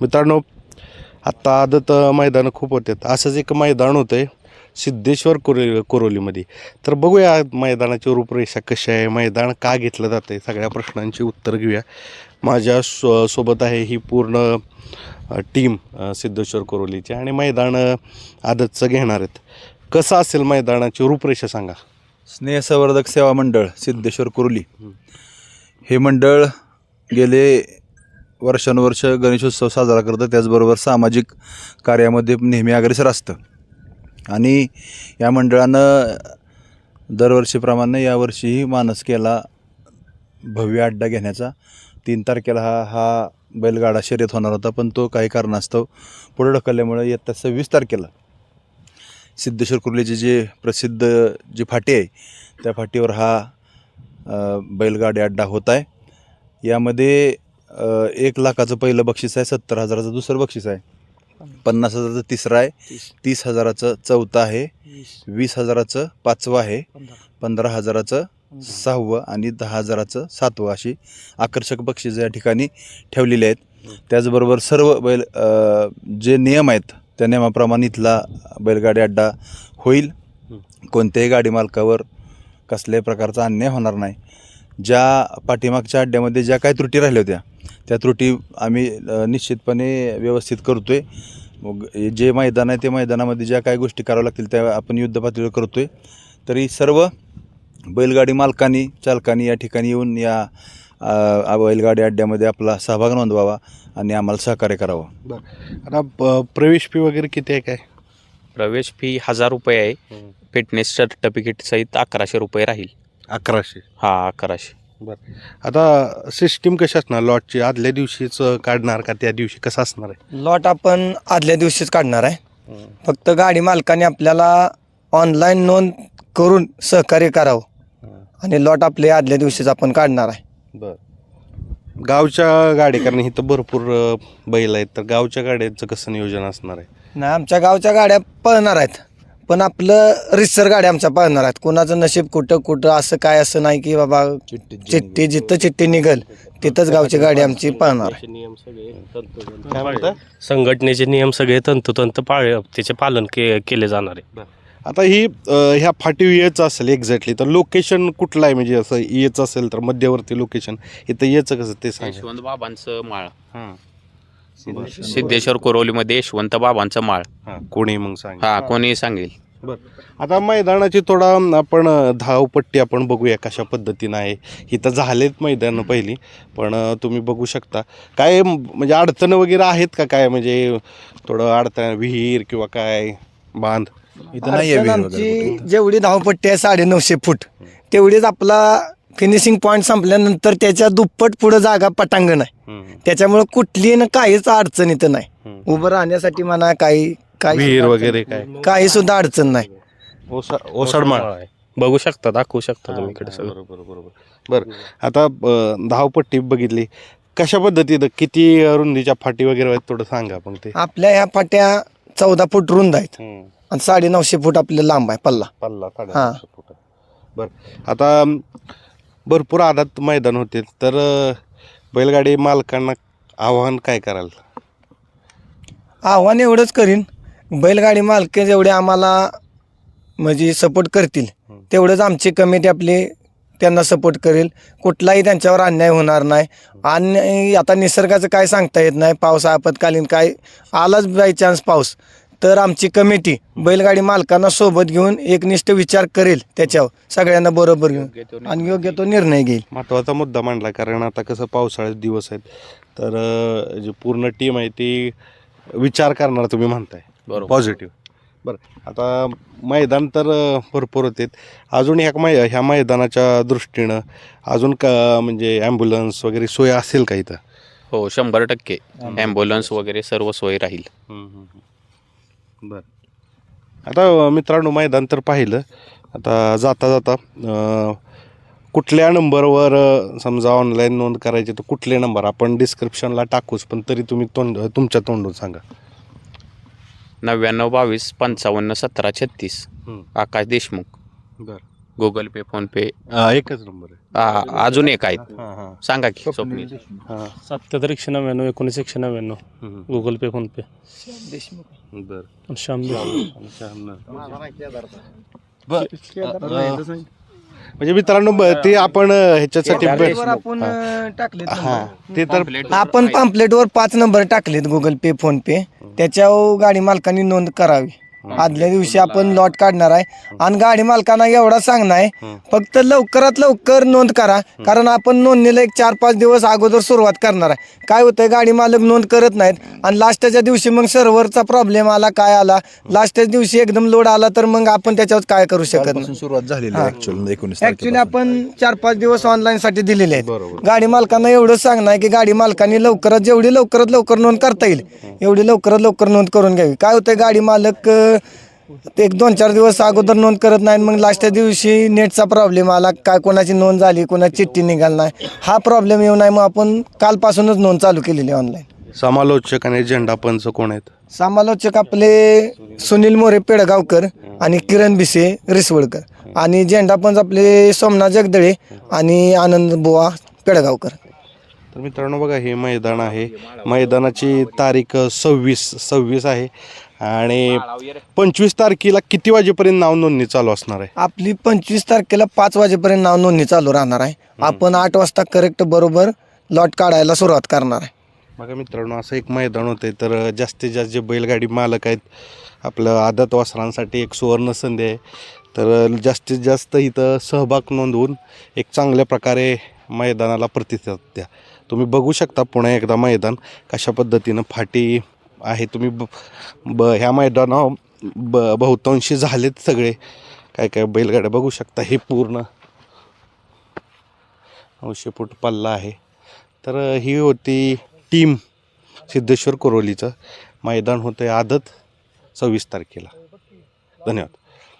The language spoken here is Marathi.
मित्रांनो आत्ता आदत मैदानं खूप होतात असंच एक मैदान होतं आहे सिद्धेश्वर कोरो कोरोलीमध्ये. तर बघूया मैदानाची रूपरेषा कशी आहे मैदान का घेतलं जातं आहे सगळ्या प्रश्नांची उत्तर घेऊया. माझ्या सो सोबत आहे ही पूर्ण टीम सिद्धेश्वर कोरोलीची आणि मैदान आदतचं घेणार आहेत. कसं असेल मैदानाची रूपरेषा सांगा. स्नेहसंवर्धक सेवा मंडळ सिद्धेश्वर कुर्ली. हे मंडळ गेले वर्षानुवर्ष गणेशोत्सव साजरा करतं त्याचबरोबर सामाजिक कार्यामध्ये नेहमी अग्रेसर असतं. आणि या मंडळानं दरवर्षीप्रमाणे यावर्षीही मानस केला भव्य अड्डा घेण्याचा तीन तारखेला हा हा बैलगाडा शर्यत होणार होता पण तो काही कारणास्तव पुढे ढकलल्यामुळे येत्या सव्वीस तारखेला सिद्धेश्वर कुर्लीची जे प्रसिद्ध जी फाटी आहे त्या फाटीवर हा बैलगाडी अड्डा होत आहे. यामध्ये अ, एक लाखाचं पहिलं बक्षीस आहे सत्तर हजाराचं दुसरं बक्षीस आहे. पन्नास हजाराचं तिसरं आहे तीस. हजाराचं चौथं आहे वीस. हजाराचं पाचवं आहे पंधरा. हजाराचं सहावं आणि दहा हजाराचं सातवं अशी आकर्षक बक्षीस या ठिकाणी ठेवलेली आहेत. त्याचबरोबर सर्व बैल अ, जे नियम आहेत त्या नियमाप्रमाणे इथला बैलगाडी अड्डा होईल. कोणत्याही गाडी मालकावर कसल्याही प्रकारचा अन्याय होणार नाही. ज्या पाठीमागच्या अड्ड्यामध्ये ज्या काही त्रुटी राहिल्या होत्या त्या त्रुटी आम्ही निश्चितपणे व्यवस्थित करतो आहे मग जे मैदान आहे ते मैदानामध्ये ज्या काही गोष्टी कराव्या लागतील त्या आपण युद्ध पातळीवर करतो आहे तरी सर्व बैलगाडी मालकांनी चालकांनी या ठिकाणी येऊन या बैलगाडी अड्ड्यामध्ये आपला सहभाग नोंदवावा आणि आम्हाला सहकार्य करावं. आता प- प्रवेश फी वगैरे किती आहे काय? प्रवेश फी हजार रुपये आहे. फिटनेस सर्टिफिकेट सहित अकराशे रुपये राहील. अकराशे. हा अकराशे. आता सिस्टीम कशी असणार लॉटची आदल्या दिवशीच काढणार का त्या दिवशी? कसं असणार आहे? लॉट आपण आदल्या दिवशीच काढणार आहे. फक्त गाडी मालकाने आपल्याला ऑनलाईन नोंद करून सहकार्य करावं. आणि लॉट आपले आदल्या दिवशीच आपण काढणार आहे. बर. गावच्या गाडी कारण इथं भरपूर बैल आहेत. तर गावच्या गाड्यांचं कसं नियोजन असणार आहे? नाही आमच्या गावच्या गाड्या पळणार आहेत. पण आपलं रिसर गाड्या आमच्या पळणार आहेत. कोणाचं नशीब कुठं कुठं असं काय असं नाही की बाबा चिठ्ठी जिथं चिठ्ठी निघल तिथंच गावची गाडी आमची पळणार. आहे नियम सगळे काय म्हणता? संघटनेचे नियम सगळे तंतोतंत पाळ त्याचे पालन के केले जाणार आहे. आता ही अ, ह्या फाटीव येच असेल एक्झॅक्टली तर लोकेशन कुठलं आहे? म्हणजे असं येच असेल तर मध्यवर्ती लोकेशन इथं येचं कसं ते सांगा. यशवंत बाबांचं माळ. हां. सिद्धेश्वर कोरोलीमध्ये यशवंत बाबांचं माळ. हां. कोणी मग सांग हा कोणी सांगेल. आता मैदानाची थोडा आपण धावपट्टी आपण बघूया कशा पद्धतीनं आहे. इथं झालेत मैदानं पहिली पण तुम्ही बघू शकता. काय म्हणजे अडचण वगैरे आहेत का? काय म्हणजे थोडं अडचण विहीर किंवा काय बांध? इथं नाही अडचण आमची जेवढी धावपट्टी आहे साडे नऊशे फूट तेवढीच आपला फिनिशिंग पॉईंट संपल्यानंतर त्याच्या दुप्पट पुढं जागा पटांगण आहे. त्याच्यामुळे कुठली न काहीच अडचण इथं नाही. उभं राहण्यासाठी म्हणा काही काही विहीर वगैरे काय? काही सुद्धा अडचण नाही. ओसा ओसाडमाळ. आहे. बघू शकता दाखवू शकता तुम्ही इकडे सगळं. बरोबर बरोबर. बरं आता अ, धावपट्टी बघितली. कशा पद्धतीनं किती रुंदीच्या फाटी वगैरे आहेत थोडं सांगा मग ते. आपल्या ह्या फाट्या चौदा फूट रुंद आहेत. आणि साडे नऊशे फूट आपले लांब आहे पल्ला. पल्ला साडे हां. फूट. बरं आता भरपूर आदात मैदान होते. तर बैलगाडी मालकांना आव्हान काय कराल? आव्हान एवढंच करीन. बैलगाडी मालके जेवढे आम्हाला म्हणजे सपोर्ट करतील तेवढंच आमची कमिटी आपली त्यांना सपोर्ट करेल. कुठलाही त्यांच्यावर अन्याय होणार नाही. आणि आता निसर्गाचं काय सांगता येत नाही. पाऊस आपत्कालीन काय आलाच बाय चान्स पाऊस. तर आमची कमिटी बैलगाडी मालकांना सोबत घेऊन एकनिष्ठ विचार करेल त्याच्यावर. सगळ्यांना बरोबर घेऊन. आणि योग्य तो निर्णय घेईल. महत्त्वाचा मुद्दा मांडला कारण आता कसं पावसाळ्याचे दिवस आहेत. तर जी पूर्ण टीम आहे ती विचार करणार तुम्ही म्हणताय. बरोबर. पॉझिटिव्ह बरं आता मैदान तर भरपूर होते. अजून ह्या मै ह्या मैदानाच्या दृष्टीनं अजून का म्हणजे ॲम्ब्युलन्स वगैरे सोय असेल का इथं? हो शंभर टक्के. ॲम्ब्युलन्स वगैरे सर्व सोय राहील. बरं. आता मित्रांनो मैदान तर पाहिलं. आता जाता जाता अ, कुठल्या नंबरवर अ, समजा ऑनलाईन नोंद करायची तर कुठले नंबर? आपण डिस्क्रिप्शनला टाकूच पण तरी तुम्ही तोंड तुमच्या तोंडून सांगा. नव्याण्णव बावीस पंचावन्न सतरा छत्तीस. आकाश देशमुख. बरं. गुगल पे फोन पे अं, एकच नंबर आहे. आ, अजून एक आहेत. हां हां. सांगा की स्वप्नील. हां. सत्याहत्तर एकशे नव्याण्णव एकोणीस एकशे नव्याण्णव. हम्म. गुगल पे फोन पे बरं. श्याम देशमुख. आणि शहाण्णव. बर. अं, म्हणजे मित्रांनो ब- ते आपण अं, ह्याच्यासाठी ब- आपण टाकले हा. ते तर आपण पॅम्पलेटवर पाच नंबर टाकलेत गुगल पे फोन पे त्याच्यावर गाडी मालकांनी नोंद करावी. आदल्या दिवशी आपण लॉट काढणार आहे. आणि गाडी मालकांना एवढा सांगणं आहे फक्त लवकरात लवकर नोंद करा. कारण आपण नोंदणीला एक चार पाच दिवस अगोदर सुरुवात करणार आहे. काय होतंय गाडी मालक नोंद करत नाहीत. आणि लास्टच्या दिवशी मग सर्व्हरचा प्रॉब्लेम आला काय आला? लास्टच्या दिवशी एकदम लोड आला तर मग आपण त्याच्यावर काय करू शकत नाही. सुरुवात झालेली ऍक्च्युली आपण चार पाच दिवस ऑनलाईन साठी दिलेले आहेत. गाडी मालकांना एवढं सांगणं आहे की गाडी मालकांनी लवकरात जेवढी लवकरात लवकर नोंद करता येईल एवढी लवकरात लवकर नोंद करून घ्यावी. काय होतंय गाडी मालक एक दोन चार दिवस अगोदर नोंद करत नाही मग लास्टच्या दिवशी नेटचा प्रॉब्लेम आला. काय कोणाची नोंद झाली कोणाची चिठ्ठी निघाल नाही. हा प्रॉब्लेम येऊ नये मग आपण कालपासूनच नोंद चालू केलेली आहे ऑनलाईन समालोचक आणि झेंडा पंच कोण आहेत? समालोचक आपले सुनील मोरे पेडगावकर आणि किरण भिसे रिसवडकर आणि झेंडापंच आपले सोमनाथ जगदळे आणि आनंद बुवा पेडगावकर. तर मित्रांनो बघा हे मैदान आहे. मैदानाची तारीख सव्वीस सव्वीस आहे. आणि पंचवीस तारखेला किती वाजेपर्यंत नाव नोंदणी चालू असणार आहे? आपली पंचवीस तारखेला पाच वाजेपर्यंत नाव नोंदणी चालू राहणार आहे. आपण आठ वाजता करेक्ट बरोबर लॉट काढायला सुरुवात करणार आहे. बघा मित्रांनो असं एक मैदान होते तर जास्तीत जास्त जे बैलगाडी मालक आहेत आपलं आदत वासरांसाठी एक सुवर्ण संधी आहे. तर जास्तीत जास्त इथं सहभाग नोंदवून एक चांगल्या प्रकारे मैदानाला प्रतिसाद द्या. तुम्ही बघू शकता पुन्हा एकदा मैदान कशा पद्धतीनं फाटी आहे. तुम्ही ब ब ह्या मैदानावर ब बहुतांशी झालेत सगळे. काय काय बैलगाड्या बघू शकता. हे पूर्ण नऊशे फूट पल्ला आहे. तर ही होती टीम सिद्धेश्वर कोरोलीचं. मैदान होतं आदत सव्वीस तारखेला. धन्यवाद.